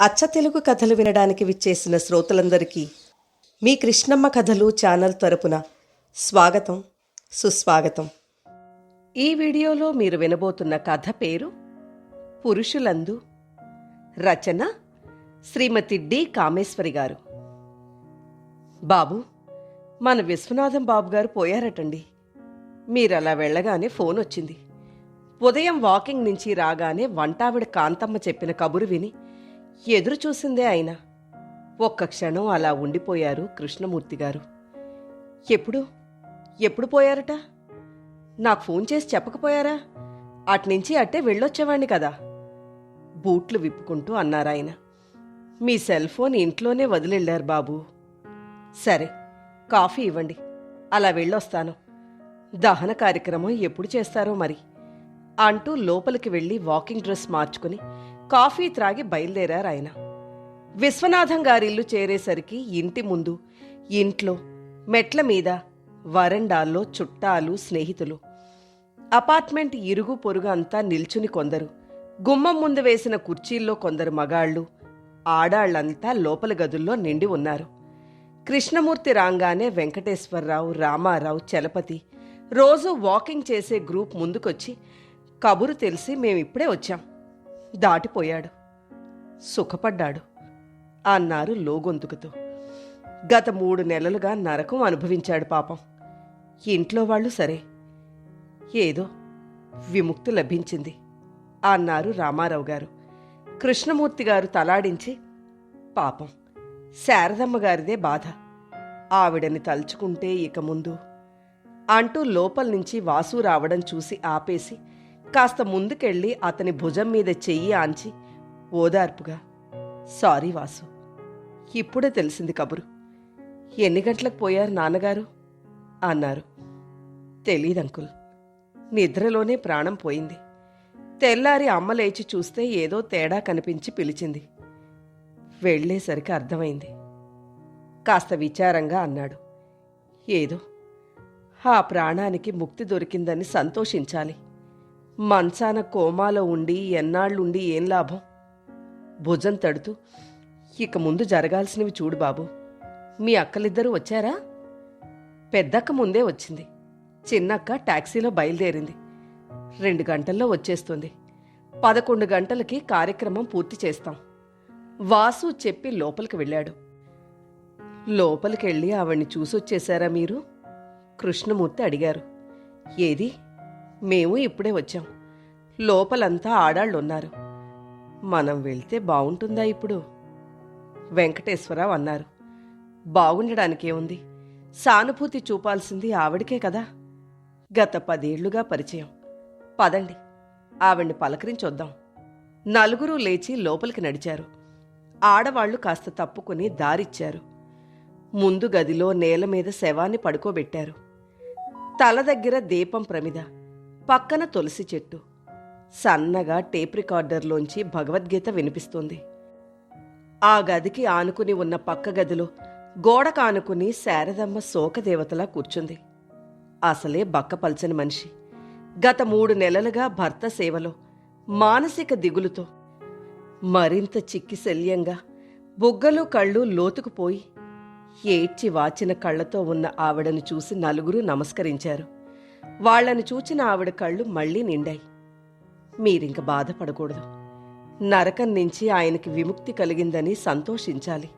అచ్చ తెలుగు కథలు వినడానికి విచ్చేసిన శ్రోతలందరికీ మీ కృష్ణమ్మ కథలు ఛానల్ తరపున స్వాగతం సుస్వాగతం. ఈ వీడియోలో మీరు వినబోతున్న కథ పేరు పురుషులందు రచన శ్రీమతి డి కామేశ్వరి గారు. బాబు మన విశ్వనాథం బాబు గారు పోయారటండి. మీరు అలా వెళ్ళగానే ఫోన్ వచ్చింది ఉదయం వాకింగ్ నుంచి రాగానే వంటావిడ కాంతమ్మ చెప్పిన కబురు విని ఎదురు చూసిందే ఆయన. ఒక్క క్షణం అలా ఉండిపోయారు కృష్ణమూర్తి గారు. ఎప్పుడు? ఎప్పుడు పోయారట? నాకు ఫోన్ చేసి చెప్పకపోయారా? అట్నుంచి అట్టే వెళ్ళొచ్చేవాణ్ణి కదా. బూట్లు విప్పుకుంటూ అన్నారాయన మీ సెల్ ఫోన్ ఇంట్లోనే వదిలెళ్ళారు బాబు. సరే కాఫీ ఇవ్వండి. అలా వెళ్ళొస్తాను. దహన కార్యక్రమం ఎప్పుడు చేస్తారో మరి. అంటూ లోపలికి వెళ్ళి వాకింగ్ డ్రెస్ మార్చుకుని కాఫీ త్రాగి బయలుదేరారు ఆయన. విశ్వనాథం గారిల్లు చేరేసరికి ఇంటి ముందు ఇంట్లో మెట్ల మీద వరండాల్లో చుట్టాలు స్నేహితులు. అపార్ట్మెంట్ ఇరుగు పొరుగు అంతా నిల్చుని కొందరు. గుమ్మం ముందు వేసిన కుర్చీల్లో కొందరు మగాళ్ళు. ఆడాళ్ళంతా లోపల గదుల్లో నిండి ఉన్నారు. కృష్ణమూర్తి రాగానే వెంకటేశ్వరరావు రామారావు చలపతి రోజు వాకింగ్ చేసే గ్రూప్ ముందుకొచ్చి కబురు తెలిసి మేమిప్పుడే వచ్చాం. దాటిపోయాడు. సుఖపడ్డాడు. అన్నారు లోగొంతుకుతూ. గత మూడు నెలలుగా నరకం అనుభవించాడు పాపం. ఇంట్లో వాళ్ళు సరే. ఏదో విముక్తి లభించింది. అన్నారు రామారావు గారు కృష్ణమూర్తి గారు తలాడించి పాపం. శారదమ్మ గారిదే బాధ. ఆవిడని తలుచుకుంటే ఇక ముందు. అంటూ లోపల నుంచి వాసు రావడం చూసి ఆపేసి కాస్త ముందుకెళ్ళి అతని భుజం మీద చెయ్యి ఆంచి ఓదార్పుగా సారీ వాసు ఇప్పుడే తెలిసింది కబురు. ఎన్ని గంటలకు పోయారు నాన్నగారు? అన్నారు. తెలీదంకుల్ నిద్రలోనే ప్రాణం పోయింది. తెల్లారి అమ్మ లేచి చూస్తే ఏదో తేడా కనిపించి పిలిచింది. వెళ్ళేసరికి అర్థమైంది. కాస్త విచారంగా అన్నాడు. ఏదో ఆ ప్రాణానికి ముక్తి దొరికిందని సంతోషించాలి. మంచాన కోమాలో ఉండి ఎన్నాళ్ళుండి ఏం లాభం? భుజం తడుతూ ఇక ముందు జరగాల్సినవి చూడు బాబు. మీ అక్కలిద్దరూ వచ్చారా? పెద్దక్క ముందే వచ్చింది. చిన్నక్క టాక్సీలో బయలుదేరింది. రెండు గంటల్లో వచ్చేస్తుంది. పదకొండు గంటలకి కార్యక్రమం పూర్తి చేస్తాం. వాసు చెప్పి లోపలికి వెళ్ళాడు. లోపలికెళ్ళి ఆవిడ్ని చూసొచ్చేశారా మీరు? కృష్ణమూర్తి అడిగారు. ఏది? మేము ఇప్పుడే వచ్చాం. లోపలంతా ఆడాళ్ళున్నారు. మనం వెళ్తే బాగుంటుందా ఇప్పుడు? వెంకటేశ్వరరావు అన్నారు. బాగుండడానికేముంది? సానుభూతి చూపాల్సింది ఆవిడకే కదా? గత పదేళ్ళుగా పరిచయం. పదండి ఆవిడ్ని పలకరించొద్దాం. నలుగురు లేచి లోపలికి నడిచారు. ఆడవాళ్ళు కాస్త తప్పుకుని దారిచ్చారు. ముందు గదిలో నేల మీద శవాన్ని పడుకోబెట్టారు. తల దగ్గర దీపం ప్రమిద. పక్కన తులసి చెట్టు. సన్నగా టేప్ రికార్డర్లోంచి భగవద్గీత వినిపిస్తుంది. ఆ గదికి ఆనుకుని ఉన్న పక్క గదిలో గోడ కానుకుని శారదమ్మ శోకదేవతలా కూర్చుంది. అసలే బక్కపల్చని మనిషి. గత మూడు నెలలుగా భర్త సేవలో మానసిక దిగులుతో మరింత చిక్కి శల్యంగా బుగ్గలు కళ్ళు లోతుకుపోయి ఏడ్చి వాచిన కళ్ళతో ఉన్న ఆవిడను చూసి నలుగురు నమస్కరించారు. వాళ్ళను చూచిన ఆవిడ కళ్ళు మళ్ళీ నిండాయి. మీరింక బాధపడకూడదు. నరకం నుంచి ఆయనకి విముక్తి కలిగిందని సంతోషించాలి.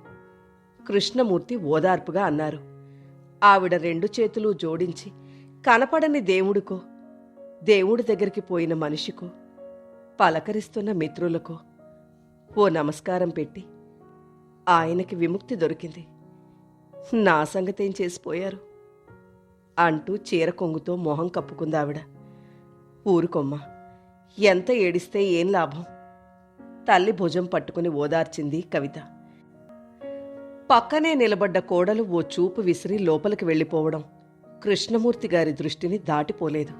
కృష్ణమూర్తి ఓదార్పుగా అన్నారు. ఆవిడ రెండు చేతులు జోడించి కనపడని దేవుడికో దేవుడి దగ్గరికి పోయిన మనిషికో పలకరిస్తున్న మిత్రులకో ఓ నమస్కారం పెట్టి ఆయనకి విముక్తి దొరికింది. నా సంగతేం చేసిపోయారు? అంటూ చీర కొంగుతో మొహం కప్పుకుందావిడ ఊరుకొమ్మ ఎంత ఏడిస్తే ఏం లాభం? తల్లి భుజం పట్టుకుని ఓదార్చింది కవిత. పక్కనే నిలబడ్డ కోడలు ఓ చూపు విసిరి లోపలికి వెళ్ళిపోవడం కృష్ణమూర్తి గారి దృష్టిని దాటిపోలేదు.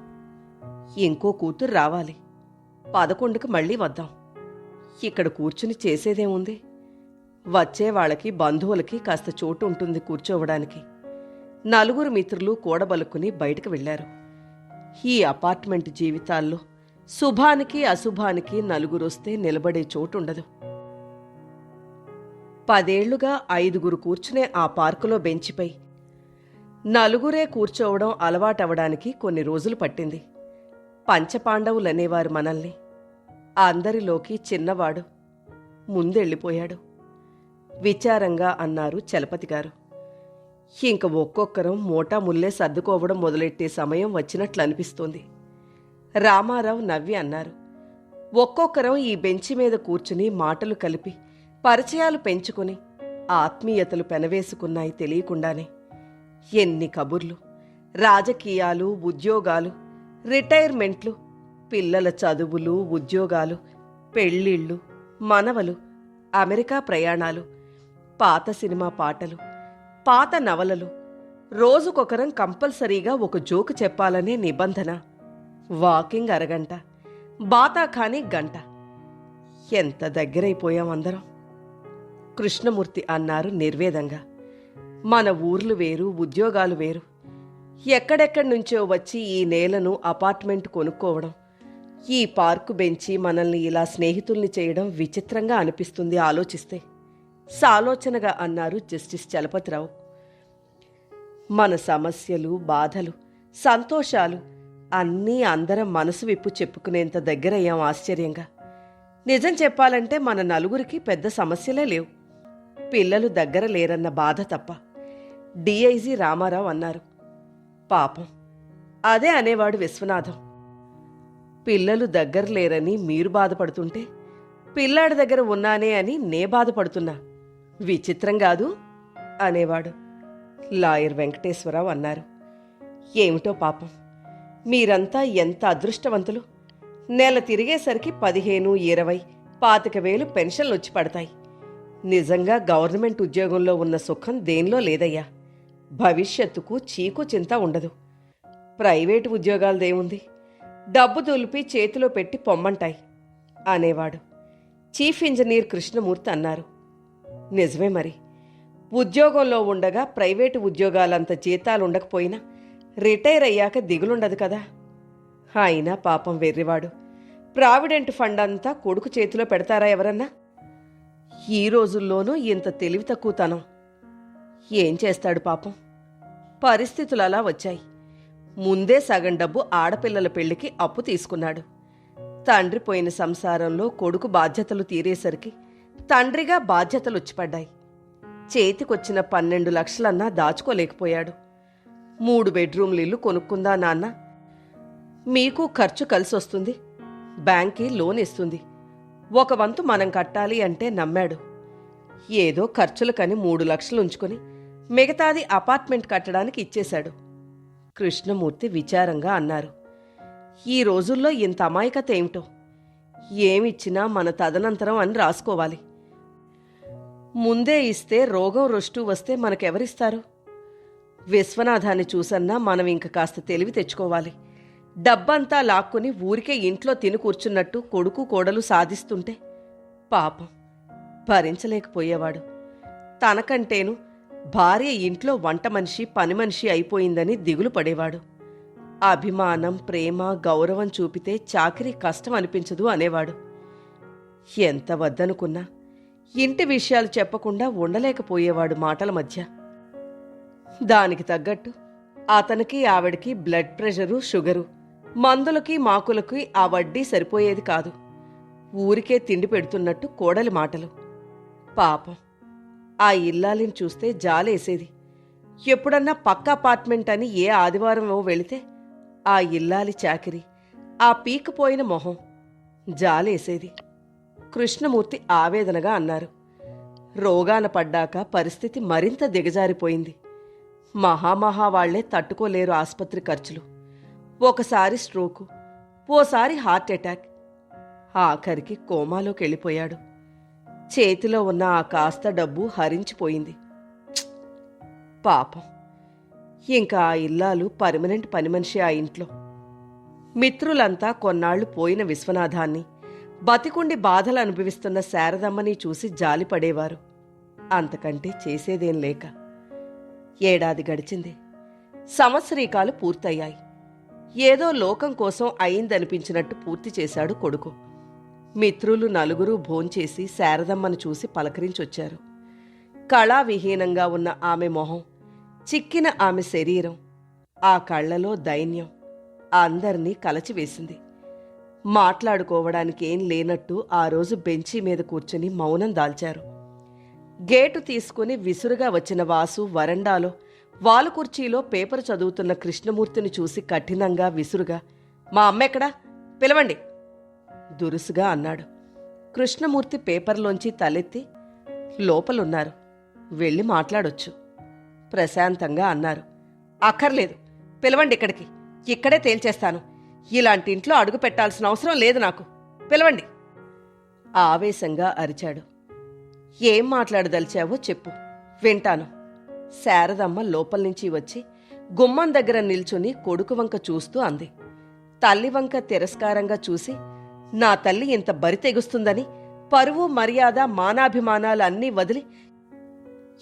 ఇంకో కూతురు రావాలి. పదకొండుకు మళ్ళీ వద్దాం. ఇక్కడ కూర్చుని చేసేదేముంది? వచ్చే వాళ్ళకి బంధువులకి కాస్త చోటు ఉంటుంది కూర్చోవడానికి. నలుగురు మిత్రులు కూడబలుకుని బయటకు వెళ్ళారు ఈ అపార్ట్మెంట్ జీవితాల్లో శుభానికి అశుభానికి నలుగురొస్తే నిలబడే చోటుండదు. పదేళ్ళుగా ఐదుగురు కూర్చునే ఆ పార్కులో బెంచిపై నలుగురే కూర్చోవడం అలవాటవడానికి కొన్ని రోజులు పట్టింది. పంచపాండవులనేవారు మనల్ని అందరిలోకి చిన్నవాడు ముందెళ్ళిపోయాడు. విచారంగా అన్నారు చలపతి గారు ఇంక ఒక్కొక్కరం మోటా ముల్లే సర్దుకోవడం మొదలెట్టే సమయం వచ్చినట్లు అనిపిస్తోంది. రామారావు నవ్వి అన్నారు. ఒక్కొక్కరం ఈ బెంచి మీద కూర్చుని మాటలు కలిపి పరిచయాలు పెంచుకుని ఆత్మీయతలు పెనవేసుకున్నాయి తెలియకుండానే. ఎన్ని కబుర్లు రాజకీయాలు ఉద్యోగాలు రిటైర్మెంట్లు పిల్లల చదువులు ఉద్యోగాలు పెళ్ళిళ్ళు మనవలు అమెరికా ప్రయాణాలు పాత సినిమా పాటలు పాత నవలలు. రోజుకొకరం కంపల్సరీగా ఒక జోకు చెప్పాలనే నిబంధన. వాకింగ్ అరగంట. బాతాఖానీ గంట. ఎంత దగ్గరైపోయాం అందరం. కృష్ణమూర్తి అన్నారు నిర్వేదంగా. మన ఊర్లు వేరు ఉద్యోగాలు వేరు. ఎక్కడెక్కడి నుంచో వచ్చి ఈ నేలను అపార్ట్మెంట్ కొనుక్కోవడం. ఈ పార్కు బెంచి మనల్ని ఇలా స్నేహితుల్ని చేయడం విచిత్రంగా అనిపిస్తుంది ఆలోచిస్తే. సాలోచనగా అన్నారు జస్టిస్ చలపతిరావు. మన సమస్యలు బాధలు సంతోషాలు అన్నీ అందరం మనసు విప్పు చెప్పుకునేంత దగ్గరయ్యాం ఆశ్చర్యంగా. నిజం చెప్పాలంటే మన నలుగురికి పెద్ద సమస్యలే లేవు. పిల్లలు దగ్గర లేరన్న బాధ తప్ప. డిఐజీ రామారావు అన్నారు. పాపం. అదే అనేవాడు విశ్వనాథం. పిల్లలు దగ్గర లేరని మీరు బాధపడుతుంటే పిల్లాడి దగ్గర ఉన్నానే అని నే బాధపడుతున్నా. విచిత్రం కాదు అనేవాడు. లాయర్ వెంకటేశ్వరరావు అన్నారు. ఏమిటో పాపం. మీరంతా ఎంత అదృష్టవంతులు. నెల తిరిగేసరికి పదిహేను ఇరవై పాతిక వేలు పెన్షన్లు వచ్చి పడతాయి. నిజంగా గవర్నమెంట్ ఉద్యోగంలో ఉన్న సుఖం దేనిలో లేదయ్యా. భవిష్యత్తుకు చీకు చింత ఉండదు. ప్రైవేటు ఉద్యోగాలదేముంది డబ్బు దులిపి చేతిలో పెట్టి పొమ్మంటాయి అనేవాడు. చీఫ్ ఇంజనీర్ కృష్ణమూర్తి అన్నారు. నిజమే మరి. ఉద్యోగంలో ఉండగా ప్రైవేటు ఉద్యోగాలంత జీతాలు ఉండకపోయినా రిటైర్ అయ్యాక దిగులుండదు కదా. అయినా పాపం వెర్రివాడు. ప్రావిడెంట్ ఫండ్ అంతా కొడుకు చేతిలో పెడతారా ఎవరన్నా? ఈ రోజుల్లోనూ ఇంత తెలివి తక్కువతనం ఏం చేస్తాడు పాపం? పరిస్థితులు అలా వచ్చాయి. ముందే సగం డబ్బు ఆడపిల్లల పెళ్ళికి అప్పు తీసుకున్నాడు. తండ్రి పోయిన సంసారంలో కొడుకు బాధ్యతలు తీరేసరికి తండ్రిగా బాధ్యతలు వచ్చిపడ్డాయి చేతికొచ్చిన పన్నెండు లక్షలన్నా దాచుకోలేకపోయాడు. మూడు బెడ్రూమ్లు ఇల్లు కొనుక్కుందా నాన్న? మీకు ఖర్చు కలిసి వస్తుంది బ్యాంక్కి లోన్ ఇస్తుంది ఒక వంతు మనం కట్టాలి అంటే నమ్మాడు. ఏదో ఖర్చులకని మూడు లక్షలు ఉంచుకొని మిగతాది అపార్ట్మెంట్ కట్టడానికి ఇచ్చేశాడు. కృష్ణమూర్తి విచారంగా అన్నారు. ఈ రోజుల్లో ఇంత అమాయకత ఏమిటో? ఏమిచ్చినా మన తదనంతరం అని రాసుకోవాలి. ముందే ఇస్తే రోగం రొష్టు వస్తే మనకెవరిస్తారు? విశ్వనాథాన్ని చూసన్నా మనం ఇంక కాస్త తెలివి తెచ్చుకోవాలి. డబ్బంతా లాక్కుని ఊరికే ఇంట్లో తిని కూర్చున్నట్టు కొడుకు కోడలు సాధిస్తుంటే పాపం భరించలేకపోయేవాడు. తనకంటేను భార్య ఇంట్లో వంట మనిషి పని మనిషి అయిపోయిందని దిగులు పడేవాడు. అభిమానం ప్రేమ గౌరవం చూపితే చాకరీ కష్టం అనిపించదు అనేవాడు. ఎంత వద్దనుకున్నా ఇంటి విషయాలు చెప్పకుండా ఉండలేకపోయేవాడు మాటల మధ్య. దానికి తగ్గట్టు అతనికి ఆవిడకి బ్లడ్ ప్రెషరు షుగరు మందులకి మాకులకి ఆ వడ్డీ సరిపోయేది కాదు. ఊరికే తిండి పెడుతున్నట్టు కోడలి మాటలు. పాపం. ఆ ఇల్లాలిని చూస్తే జాలేసేది. ఎప్పుడన్నా పక్క అపార్ట్మెంట్ అని ఏ ఆదివారమో వెళితే ఆ ఇల్లాలి చాకిరి ఆ పీకిపోయిన మొహం జాలేసేది. కృష్ణమూర్తి ఆవేదనగా అన్నారు. రోగాన పడ్డాక పరిస్థితి మరింత దిగజారిపోయింది. మహామహా వాళ్ళే తట్టుకోలేరు ఆసుపత్రి ఖర్చులు. ఒకసారి స్ట్రోకు ఓసారి హార్ట్ అటాక్ ఆఖరికి కోమాలోకి వెళ్ళిపోయాడు. చేతిలో ఉన్న ఆ కాస్త డబ్బు హరించిపోయింది. పాపం. ఇంకా ఆ ఇల్లాలు పర్మనెంట్ పని మనిషి ఆ ఇంట్లో. మిత్రులంతా కొన్నాళ్ళు పోయిన విశ్వనాథాన్ని బతికుండి బాధలు అనుభవిస్తున్న శారదమ్మని చూసి జాలిపడేవారు అంతకంటే చేసేదేం లేక ఏడాది గడిచింది. సంవత్సరీకాలు పూర్తయ్యాయి. ఏదో లోకం కోసం అయిందనిపించినట్టు పూర్తి చేశాడు కొడుకు. మిత్రులు నలుగురు భోంచేసి శారదమ్మను చూసి పలకరించొచ్చారు. కళావిహీనంగా ఉన్న ఆమె మొహం చిక్కిన ఆమె శరీరం ఆ కళ్ళలో దైన్యం అందర్నీ కలచివేసింది. మాట్లాడుకోవడానికి ఏం లేనట్టు ఆ రోజు బెంచీ మీద కూర్చుని మౌనం దాల్చారు. గేటు తీసుకుని విసురుగా వచ్చిన వాసు వరండాలో వాలు కుర్చీలో పేపర్ చదువుతున్న కృష్ణమూర్తిని చూసి కఠినంగా విసురుగా మా అమ్మెక్కడా పిలవండి. దురుసుగా అన్నాడు. కృష్ణమూర్తి పేపర్లోంచి తలెత్తి లోపలున్నారు. వెళ్ళి మాట్లాడొచ్చు. ప్రశాంతంగా అన్నారు. అక్కర్లేదు. పిలవండి ఇక్కడికి. ఇక్కడే తేల్చేస్తాను. ఇలాంటి ఇంట్లో అడుగు పెట్టాల్సిన అవసరం లేదు నాకు. పిలవండి. ఆవేశంగా అరిచాడు. ఏం మాట్లాడదలిచావో చెప్పు. వింటాను. శారదమ్మ లోపల నుంచి వచ్చి గుమ్మం దగ్గర నిల్చుని కొడుకు వంక చూస్తూ అంది. తల్లి వంక తిరస్కారంగా చూసి నా తల్లి ఇంత బరి తెగుస్తుందని పరువు మర్యాద మానాభిమానాలు అన్నీ వదిలి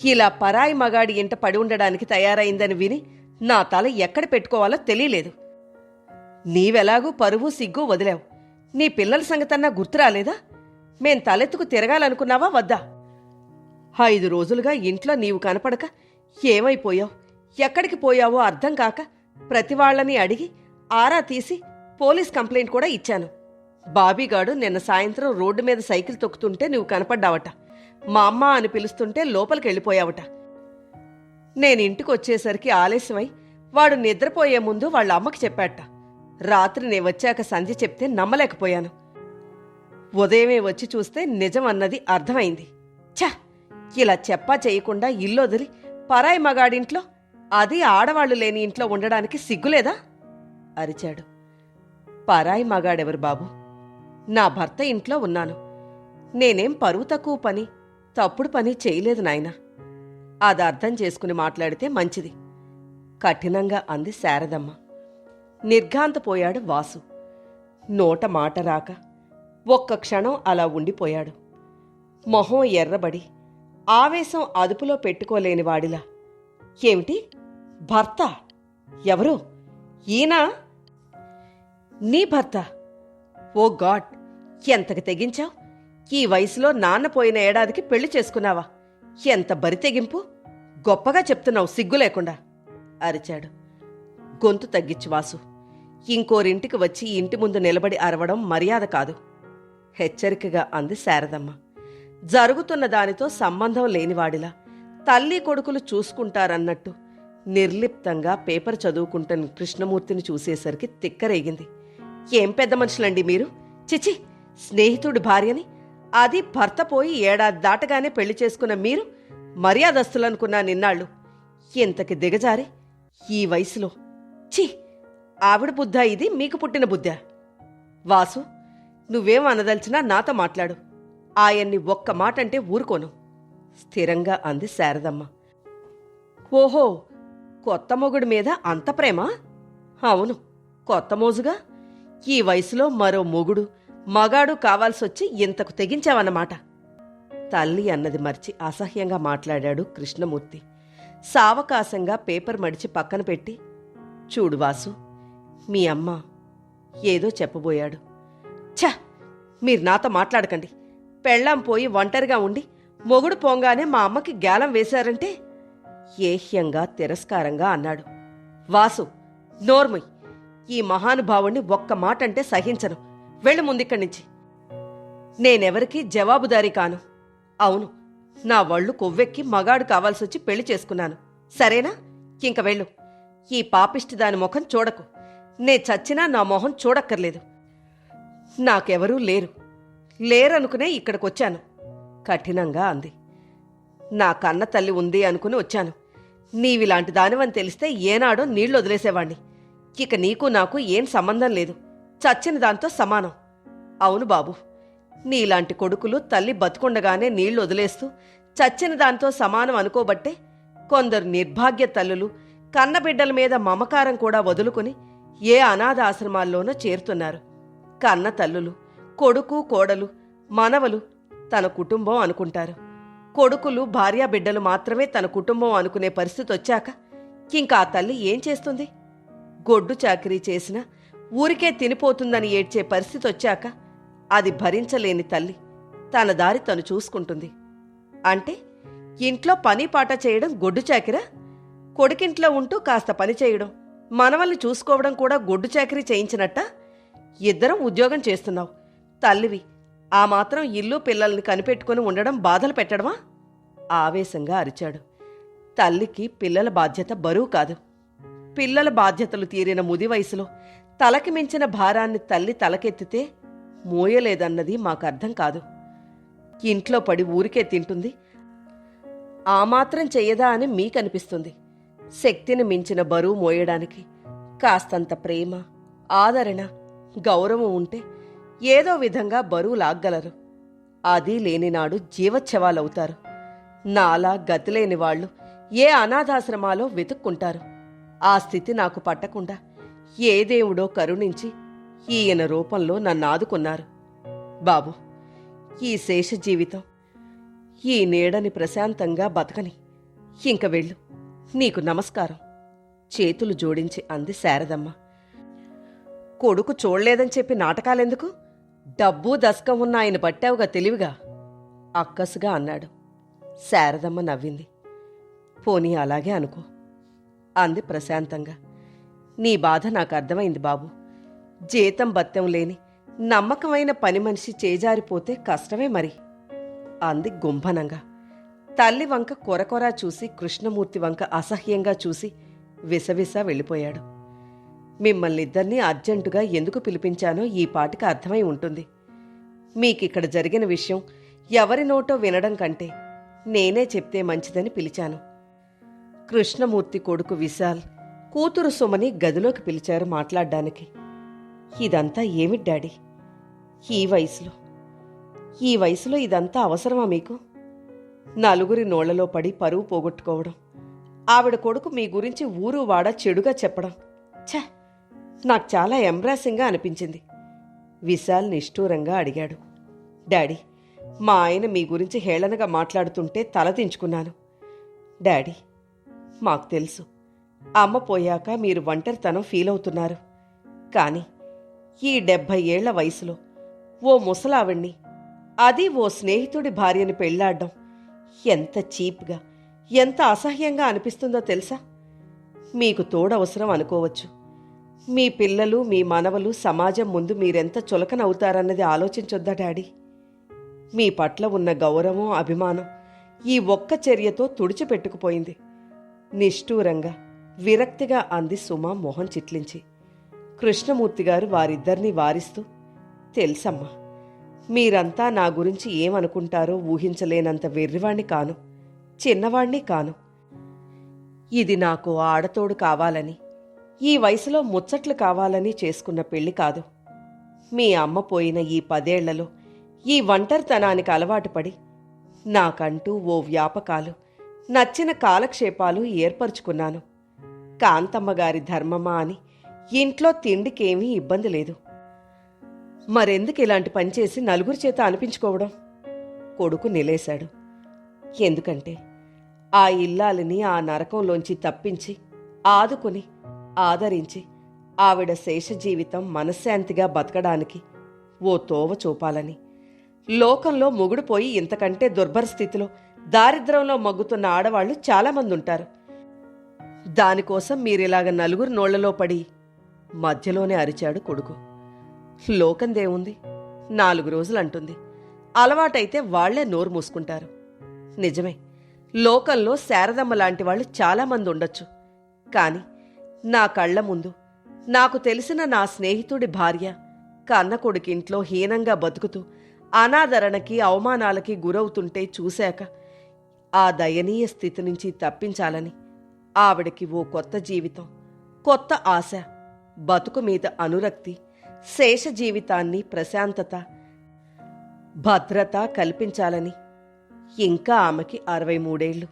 ఇలా పరాయి మగాడి ఇంట పడి ఉండడానికి తయారైందని విని నా తల ఎక్కడ పెట్టుకోవాలో తెలియలేదు. నీవెలాగూ పరువు సిగ్గు వదిలావు. నీ పిల్లల సంగతన్నా గుర్తురాలేదా మేం తలెత్తుకు తిరగాలనుకున్నావా? వద్దా. ఐదు రోజులుగా ఇంట్లో నీవు కనపడక ఏమైపోయావు? ఎక్కడికి పోయావో అర్థం కాక ప్రతి వాళ్ళని అడిగి ఆరా తీసి పోలీస్ కంప్లైంట్ కూడా ఇచ్చాను. బాబీగాడు నిన్న సాయంత్రం రోడ్డు మీద సైకిల్ తొక్కుతుంటే నువ్వు కనపడ్డావట. మా అమ్మ అని పిలుస్తుంటే లోపలికి వెళ్ళిపోయావట. నేను ఇంటికి వచ్చేసరికి ఆలస్యమై వాడు నిద్రపోయే ముందు వాళ్ళ అమ్మకి చెప్పాట. రాత్రి నే వచ్చాక సంధ్య చెప్తే నమ్మలేకపోయాను. ఉదయమే వచ్చి చూస్తే నిజం అన్నది అర్థమైంది. ఛ! ఇలా చెప్పా చేయకుండా ఇల్లు వదిలి పరాయి మగాడింట్లో అది ఆడవాళ్ళు లేని ఇంట్లో ఉండడానికి సిగ్గులేదా? అరిచాడు. పరాయి మగాడెవరు బాబు? నా భర్త ఇంట్లో ఉన్నాను. నేనేం పరువు తక్కువ పని తప్పుడు పని చేయలేదు నాయనా. అది అర్థం చేసుకుని మాట్లాడితే మంచిది. కఠినంగా అంది శారదమ్మ. నిర్ఘాంతపోయాడు వాసు. నోట మాట రాక ఒక్క క్షణం అలా ఉండిపోయాడు. మొహం ఎర్రబడి ఆవేశం అదుపులో పెట్టుకోలేని వాడిలా. ఏమిటి? భర్త? ఎవరు? ఈయన? నీ భర్త? Oh God! ఎంతకు తెగించావు? ఈ వయసులో నాన్న పోయిన ఏడాదికి పెళ్ళి చేసుకున్నావా? ఎంత బరి తెగింపు? గొప్పగా చెప్తున్నావు సిగ్గు లేకుండా అరిచాడు. గొంతు తగ్గించు వాసు. ఇంకోరింటికి వచ్చి ఇంటి ముందు నిలబడి అరవడం మర్యాద కాదు. హెచ్చరికగా అంది శారదమ్మ. జరుగుతున్న దానితో సంబంధం లేనివాడిలా తల్లి కొడుకులు చూసుకుంటారన్నట్టు నిర్లిప్తంగా పేపర్ చదువుకుంటున్న కృష్ణమూర్తిని చూసేసరికి తిక్కరేగింది. ఏం పెద్ద మనుషులండి మీరు? చిచి స్నేహితుడి భార్యని? అది భర్త పోయి ఏడాది దాటగానే పెళ్ళి చేసుకున్న మీరు? మర్యాదస్తులనుకున్నా నిన్నాళ్ళు. ఇంతకి దిగజారి? ఈ వయసులో. ఛీ! ఆవిడ బుద్ధ ఇది మీకు పుట్టిన బుద్ధ? వాసు నువ్వేం అనదలిచినా నాతో మాట్లాడు. ఆయన్ని ఒక్క మాట అంటే ఊరుకోను. స్థిరంగా అంది శారదమ్మ. ఓహో కొత్త మొగుడి మీద అంత ప్రేమ? అవును కొత్త మోజుగా? ఈ వయసులో మరో మొగుడు మగాడు కావాల్సొచ్చి ఇంతకు తెగించావన్నమాట. తల్లి అన్నది మర్చి అసహ్యంగా మాట్లాడాడు కృష్ణమూర్తి. సావకాశంగా పేపర్ మడిచి పక్కన పెట్టి చూడు వాసు మీ అమ్మ ఏదో చెప్పబోయాడు. ఛ! మీరు నాతో మాట్లాడకండి. పెళ్ళాం పోయి ఒంటరిగా ఉండి మొగుడు పోంగానే మా అమ్మకి గ్యాలం వేశారంటే ఏహ్యంగా తిరస్కారంగా అన్నాడు. వాసు నోర్మయ్ ఈ మహానుభావుణ్ణి ఒక్క మాట అంటే సహించను. వెళ్ళు ముందిక్కడి నుంచి. నేనెవరికీ జవాబుదారీ కాను. అవును నా వళ్ళు కొవ్వెక్కి మగాడు కావాల్సొచ్చి పెళ్ళి చేసుకున్నాను. సరేనా? ఇంక వెళ్ళు. ఈ పాపిష్టి దాని ముఖం చూడకు. నే చచ్చినా నా మొహం చూడక్కర్లేదు. నాకెవరూ లేరు. లేరనుకునే ఇక్కడికొచ్చాను. కఠినంగా అంది. నా కన్న తల్లి ఉంది అనుకుని వచ్చాను. నీవిలాంటి దానివని తెలిస్తే ఏనాడో నీళ్ళు వదిలేసేవాణ్ణి. ఇక నీకు నాకు ఏం సంబంధం లేదు. చచ్చిన దాంతో సమానం. అవును బాబు నీలాంటి కొడుకులు తల్లి బతుకుండగానే నీళ్ళు వదిలేస్తూ చచ్చిన దాంతో సమానం అనుకోబట్టే కొందరు నిర్భాగ్య తల్లులు కన్నబిడ్డల మీద మమకారం కూడా వదులుకుని ఏ అనాథ ఆశ్రమాల్లోనో చేరుతున్నారు. కన్న తల్లులు కొడుకు కోడలు మనవలు తన కుటుంబం అనుకుంటారు. కొడుకులు భార్యాబిడ్డలు మాత్రమే తన కుటుంబం అనుకునే పరిస్థితి వచ్చాక ఇంకా ఆ తల్లి ఏం చేస్తుంది? గొడ్డు చాకరీ చేసినా ఊరికే తినిపోతుందని ఏడ్చే పరిస్థితి వచ్చాక అది భరించలేని తల్లి తన దారి తను చూసుకుంటుంది. అంటే ఇంట్లో పని పాట చేయడం గొడ్డు చాకిరా? కొడుకింట్లో ఉంటూ కాస్త పని చేయడం మనవల్ని చూసుకోవడం కూడా గొడ్డు చాకరీ చేయించినట్ట? ఇద్దరం ఉద్యోగం చేస్తున్నావు. తల్లివి ఆ మాత్రం ఇల్లు పిల్లల్ని కనిపెట్టుకుని ఉండడం బాధలు పెట్టడమా? ఆవేశంగా అరిచాడు. తల్లికి పిల్లల బాధ్యత బరువు కాదు. పిల్లల బాధ్యతలు తీరిన ముది వయసులో తలకి మించిన భారాన్ని తల్లి తలకెత్తితే మోయలేదన్నది మాకు అర్థం కాదు. ఇంట్లో పడి ఊరికే తింటుంది. ఆ మాత్రం చెయ్యదా అని మీకనిపిస్తుంది. శక్తిని మించిన బరువు మోయడానికి కాస్తంత ప్రేమ ఆదరణ గౌరవం ఉంటే ఏదో విధంగా బరువు లాగ్గలరు. అది లేనినాడు జీవచ్ఛవాలవుతారు నాలా గతిలేని వాళ్ళు ఏ అనాథాశ్రమాలో వెతుక్కుంటారు. ఆ స్థితి నాకు పట్టకుండా ఏ దేవుడో కరుణించి ఈయన రూపంలో నన్ను ఆదుకున్నారు. బాబు ఈ శేష జీవితం ఈ నీడని ప్రశాంతంగా బతకని ఇంక వెళ్ళు. నీకు నమస్కారం. చేతులు జోడించి అంది శారదమ్మ. కొడుకు చూడలేదని చెప్పి నాటకాలెందుకు? డబ్బు దశకం ఉన్న ఆయన పట్టావుగా తెలివిగా? అక్కసుగా అన్నాడు. శారదమ్మ నవ్వింది. పోనీ అలాగే అనుకో. అంది ప్రశాంతంగా. నీ బాధ నాకు అర్థమైంది బాబు. జీతం బత్తెం లేని నమ్మకమైన పని మనిషి చేజారిపోతే కష్టమే మరి. అంది గుంభనంగా. తల్లి వంక కొరకొరా చూసి కృష్ణమూర్తి వంక అసహ్యంగా చూసి విసవిస వెళ్ళిపోయాడు. మిమ్మల్నిద్దరినీ అర్జెంటుగా ఎందుకు పిలిపించానో ఈ పాటికి అర్థమై ఉంటుంది. మీకిక్కడ జరిగిన విషయం ఎవరి నోటో వినడం కంటే నేనే చెప్తే మంచిదని పిలిచాను. కృష్ణమూర్తి కొడుకు విశాల్ కూతురు సుమని గదిలోకి పిలిచారు మాట్లాడడానికి. ఇదంతా ఏమిటి డాడీ? ఈ వయసులో. ఈ వయసులో ఇదంతా అవసరమా మీకు? నలుగురి నోళ్ళలో పడి పరువు పోగొట్టుకోవడం. ఆవిడ కొడుకు మీ గురించి ఊరు వాడ చెడుగా చెప్పడం. ఛ! నాకు చాలా ఎంబ్రాసింగ్గా అనిపించింది. విశాల్ నిష్ఠూరంగా అడిగాడు. డాడీ మా ఆయన మీ గురించి హేళనగా మాట్లాడుతుంటే తలదించుకున్నాను డాడీ మాకు తెలుసు. అమ్మ పోయాక మీరు ఒంటరితనం ఫీల్ అవుతున్నారు. కానీ ఈ డెబ్భై ఏళ్ళ వయసులో ఓ ముసలావిణ్ణి అది ఓ స్నేహితుడి భార్యని పెళ్ళాడడం ఎంత చీప్గా ఎంత అసహ్యంగా అనిపిస్తుందో తెలుసా? మీకు తోడవసరం అనుకోవచ్చు. మీ పిల్లలు మీ మనవలు సమాజం ముందు మీరెంత చులకనవుతారన్నది ఆలోచించొద్దా డాడీ? మీ పట్ల ఉన్న గౌరవం అభిమానం ఈ ఒక్క చర్యతో తుడిచిపెట్టుకుపోయింది. నిష్ఠూరంగా విరక్తిగా అంది సుమ మొహం చిట్లించి. కృష్ణమూర్తి గారు వారిద్దరినీ వారిస్తూ తెలుసమ్మా మీరంతా నా గురించి ఏమనుకుంటారో ఊహించలేనంత వెర్రివాణ్ణి కాను. చిన్నవాణ్ణి కాను. ఇది నాకు ఆడతోడు కావాలని ఈ వయసులో ముచ్చట్లు కావాలని చేసుకున్న పెళ్ళి కాదు. మీ అమ్మ పోయిన ఈ పదేళ్ళలో ఈ ఒంటరితనానికి అలవాటు పడి నాకంటూ ఓ వ్యాపకాలు నచ్చిన కాలక్షేపాలు ఏర్పరుచుకున్నాను. కాంతమ్మ గారి ధర్మమా అని ఇంట్లో తిండికేమీ ఇబ్బంది లేదు. మరెందుకు ఇలాంటి పని చేసి నలుగురి చేత అనిపించుకోవడం? కొడుకు నిలేశాడు. ఎందుకంటే ఆ ఇల్లాలిని ఆ నరకంలోంచి తప్పించి ఆదుకుని ఆదరించి ఆవిడ శేష జీవితం మనశ్శాంతిగా బతకడానికి ఓ తోవ చూపాలని. లోకంలో మొగుడుపోయి ఇంతకంటే దుర్భర స్థితిలో దారిద్రంలో మగ్గుతున్న ఆడవాళ్ళు చాలామంది ఉంటారు దానికోసం మీరిలాగ నలుగురు నోళ్ళలో పడి మధ్యలోనే అరిచాడు కొడుకు. లోకందేముంది నాలుగు రోజులు అంటుంది అలవాటైతే వాళ్ళే నోరు మూసుకుంటారు. నిజమే లోకంలో శారదమ్మ లాంటి వాళ్ళు చాలామంది ఉండొచ్చు. కాని నా కళ్ళ ముందు నాకు తెలిసిన నా స్నేహితుడి భార్య కన్న కొడుకింట్లో హీనంగా బతుకుతూ అనాదరణకి అవమానాలకి గురవుతుంటే చూశాక ఆ దయనీయ స్థితి నుంచి తప్పించాలని ఆవిడకి ఓ కొత్త జీవితం కొత్త ఆశ బతుకు మీద అనురక్తి శేష జీవితాన్ని ప్రశాంతత భద్రత కల్పించాలని ఇంకా ఆమెకి అరవై మూడేళ్ళు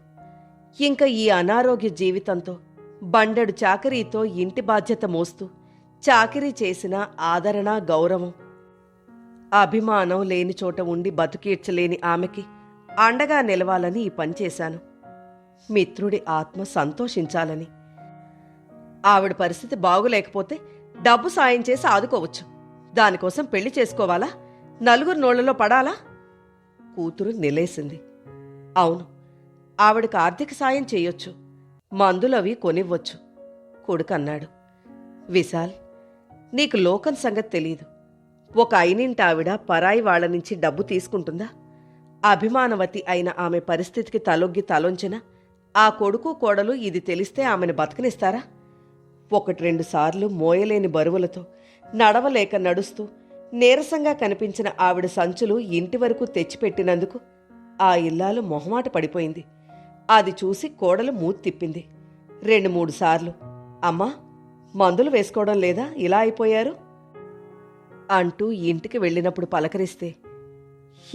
ఇంకా ఈ అనారోగ్య జీవితంతో బండెడు చాకరీతో ఇంటి బాధ్యత మోస్తూ చాకిరీ చేసిన ఆదరణ గౌరవం అభిమానం లేని చోట ఉండి బతుకీడ్చలేని ఆమెకి అండగా నిలవాలని ఈ పని చేశాను. మిత్రుడి ఆత్మ సంతోషించాలని. ఆవిడ పరిస్థితి బాగులేకపోతే డబ్బు సాయం చేసి ఆదుకోవచ్చు. దానికోసం పెళ్ళి చేసుకోవాలా? నలుగురు నోళ్ళలో పడాలా? కూతురు నిలేసింది. అవును ఆవిడకి ఆర్థిక సాయం చేయొచ్చు. మందులవి కొనివ్వచ్చు. కొడుకన్నాడు విశాల్ నీకు లోకం సంగతి తెలియదు ఒక అయినింటి ఆవిడ పరాయి వాళ్ళ నుంచి డబ్బు తీసుకుంటుందా? అభిమానవతి అయిన ఆమె పరిస్థితికి తలొగ్గి తలొంచిన ఆ కొడుకు కోడలు ఇది తెలిస్తే ఆమెను బతకనిస్తారా? ఒకటి రెండు సార్లు మోయలేని బరువులతో నడవలేక నడుస్తూ నీరసంగా కనిపించిన ఆవిడ సంచులు ఇంటి వరకు తెచ్చిపెట్టినందుకు ఆ ఇల్లాలు మొహమాట పడిపోయింది. అది చూసి కోడలు మూతి తిప్పింది. రెండు మూడు సార్లు అమ్మా మందులు వేసుకోవడం లేదా? ఇలా అయిపోయారు? అంటూ ఇంటికి వెళ్ళినప్పుడు పలకరిస్తే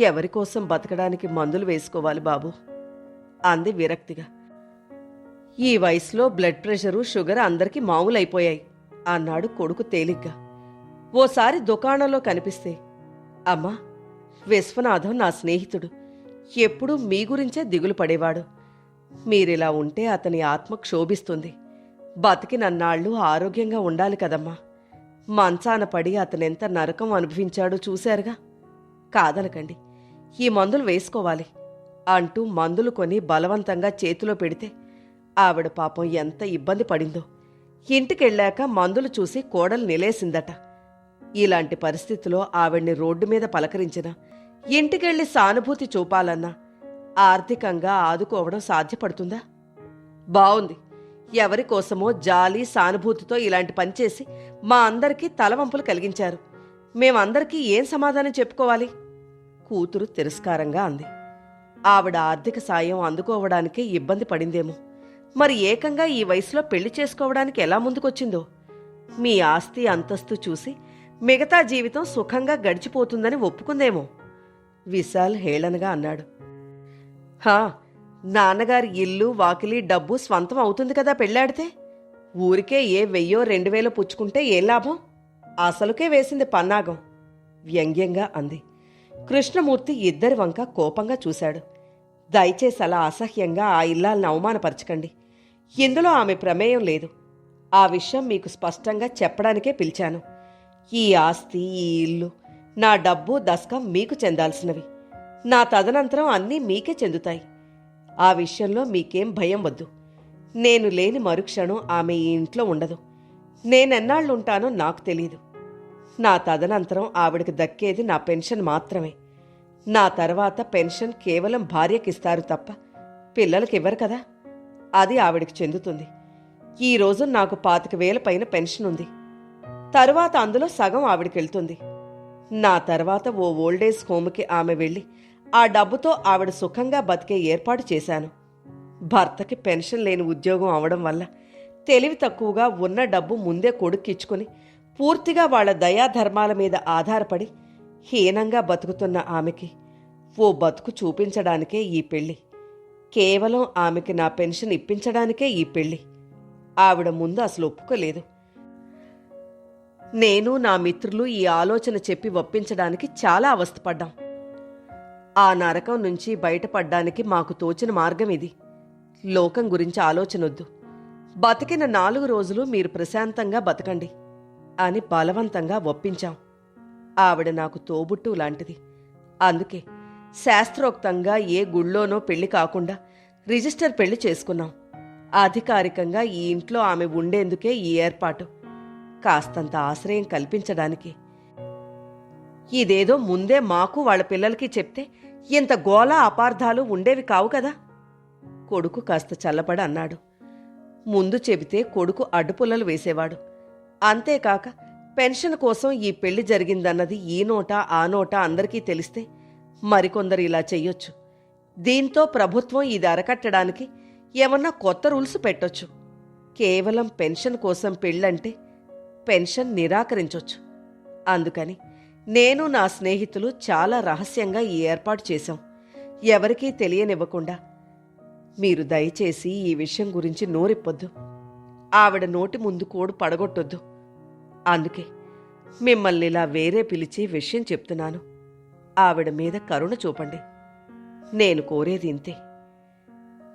ఎవరి కోసం బతకడానికి మందులు వేసుకోవాలి బాబు? అంది విరక్తిగా. ఈ వయసులో బ్లడ్ ప్రెషరు షుగర్ అందరికీ మామూలైపోయాయి. అన్నాడు కొడుకు తేలిగ్గా. ఓసారి దుకాణంలో కనిపిస్తే అమ్మా విశ్వనాథం నా స్నేహితుడు. ఎప్పుడూ మీ గురించే దిగులు పడేవాడు. మీరిలా ఉంటే అతని ఆత్మ క్షోభిస్తుంది. బతికినన్నాళ్ళు ఆరోగ్యంగా ఉండాలి కదమ్మా. మంచాన పడి అతనెంత నరకం అనుభవించాడో చూశారుగా? కాదనకండి ఈ మందులు వేసుకోవాలి. అంటూ మందులు కొని బలవంతంగా చేతిలో పెడితే ఆవిడ పాపం ఎంత ఇబ్బంది పడిందో. ఇంటికెళ్ళాక మందులు చూసి కోడలు నిలేసిందట. ఇలాంటి పరిస్థితిలో ఆవిడ్ని రోడ్డు మీద పలకరించిన ఇంటికెళ్ళి సానుభూతి చూపాలన్నా ఆర్థికంగా ఆదుకోవడం సాధ్యపడుతుందా? బావుంది. ఎవరి కోసమో జాలి సానుభూతితో ఇలాంటి పనిచేసి మా అందరికీ తలవంపులు కలిగించారు. మేమందరికీ ఏం సమాధానం చెప్పుకోవాలి? కూతురు తిరస్కారంగా అంది. ఆవిడ ఆర్థిక సాయం అందుకోవడానికే ఇబ్బంది పడిందేమో. మరి ఏకంగా ఈ వయసులో పెళ్ళి చేసుకోవడానికి ఎలా ముందుకొచ్చిందో? మీ ఆస్తి అంతస్తు చూసి మిగతా జీవితం సుఖంగా గడిచిపోతుందని ఒప్పుకుందేమో? విశాల్ హేళనగా అన్నాడు. హా నాన్నగారి ఇల్లు వాకిలి డబ్బు స్వంతం అవుతుంది కదా పెళ్ళాడితే? ఊరికే ఏ వెయ్యో రెండు వేలో పుచ్చుకుంటే ఏం లాభం? అసలుకే వేసింది పన్నాగం వ్యంగ్యంగా అంది. కృష్ణమూర్తి ఇద్దరి వంక కోపంగా చూశాడు. దయచేసి అలా అసహ్యంగా ఆ ఇల్లాలను అవమానపరచకండి. ఇందులో ఆమె ప్రమేయం లేదు. ఆ విషయం మీకు స్పష్టంగా చెప్పడానికే పిలిచాను. ఈ ఆస్తి ఈ ఇల్లు నా డబ్బు దశకం మీకు చెందాల్సినవి. నా తదనంతరం అన్నీ మీకే చెందుతాయి. ఆ విషయంలో మీకేం భయం వద్దు. నేను లేని మరుక్షణం ఆమె ఈ ఇంట్లో ఉండదు. నేనెన్నాళ్ళుంటానో నాకు తెలియదు నా తదనంతరం ఆవిడకి దక్కేది నా పెన్షన్ మాత్రమే. నా తర్వాత పెన్షన్ కేవలం భార్యకిస్తారు తప్ప పిల్లలకివ్వరు కదా. అది ఆవిడకి చెందుతుంది. ఈ రోజు నాకు పాతిక వేల పైన పెన్షన్ ఉంది. తరువాత అందులో సగం ఆవిడకి వెళ్తుంది. నా తర్వాత ఓ ఓల్డేజ్ హోమ్కి ఆమె వెళ్ళి ఆ డబ్బుతో ఆవిడ సుఖంగా బతికే ఏర్పాటు చేశాను. భర్తకి పెన్షన్ లేని ఉద్యోగం అవడం వల్ల తెలివి తక్కువగా ఉన్న డబ్బు ముందే కొడుక్కిచ్చుకుని పూర్తిగా వాళ్ళ దయాధర్మాల మీద ఆధారపడి హీనంగా బతుకుతున్న ఆమెకి ఓ బతుకు చూపించడానికే ఈ పెళ్ళి కేవలం ఆమెకి నా పెన్షన్ ఇప్పించడానికే ఈ పెళ్ళి. ఆవిడ ముందు అసలు ఒప్పుకోలేదు. నేను నా మిత్రులు ఈ ఆలోచన చెప్పి ఒప్పించడానికి చాలా అవస్థపడ్డాం. ఆ నరకం నుంచి బయటపడ్డానికి మాకు తోచిన మార్గం ఇది. లోకం గురించి ఆలోచనొద్దు. బతికిన నాలుగు రోజులు మీరు ప్రశాంతంగా బతకండి అని బలవంతంగా ఒప్పించాం. ఆవిడ నాకు తోబుట్టు లాంటిది. అందుకే శాస్త్రోక్తంగా ఏ గుళ్ళోనో పెళ్ళి కాకుండా రిజిస్టర్ పెళ్ళి చేసుకున్నాం. అధికారికంగా ఈ ఇంట్లో ఆమె ఉండేందుకే ఈ ఏర్పాటు. కాస్తంత ఆశ్రయం కల్పించడానికి. ఇదేదో ముందే మాకు వాళ్ళ పిల్లలకి చెప్తే ఇంత గోళ అపార్థాలు ఉండేవి కావు కదా? కొడుకు కాస్త చల్లపడి అన్నాడు. ముందు చెబితే కొడుకు అడ్డుపుల్లలు వేసేవాడు. అంతేకాక పెన్షన్ కోసం ఈ పెళ్ళి జరిగిందన్నది ఈ నోట ఆ నోట అందరికీ తెలిస్తే మరికొందరు ఇలా చెయ్యొచ్చు. దీంతో ప్రభుత్వం ఇది అరకట్టడానికి ఏమన్నా కొత్త రూల్స్ పెట్టొచ్చు. కేవలం పెన్షన్ కోసం పెళ్ళంటే పెన్షన్ నిరాకరించొచ్చు. అందుకని నేను నా స్నేహితులు చాలా రహస్యంగా ఈ ఏర్పాటు చేశాం. ఎవరికీ తెలియనివ్వకుండా. మీరు దయచేసి ఈ విషయం గురించి నోరిప్పొద్దు. ఆవిడ నోటి ముందు కోడు పడగొట్టొద్దు. అందుకే మిమ్మల్ని ఇలా వేరే పిలిచి విషయం చెప్తున్నాను. ఆవిడ మీద కరుణ చూపండి. నేను కోరేది ఇంతే.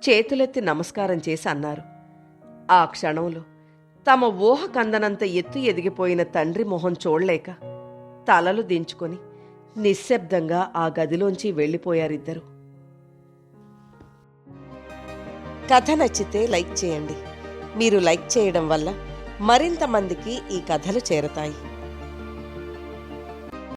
చేతులెత్తి నమస్కారం చేసి అన్నారు. ఆ క్షణంలో తమ ఊహ కందనంత ఎత్తు ఎదిగిపోయిన తండ్రి మొహం చూడలేక తలలు దించుకొని నిశ్శబ్దంగా ఆ గదిలోంచి వెళ్ళిపోయారిద్దరు. కథ నచ్చితే లైక్ చేయండి. మీరు లైక్ చేయడం వల్ల మరింత మందికి ఈ కథలు చేరతాయి.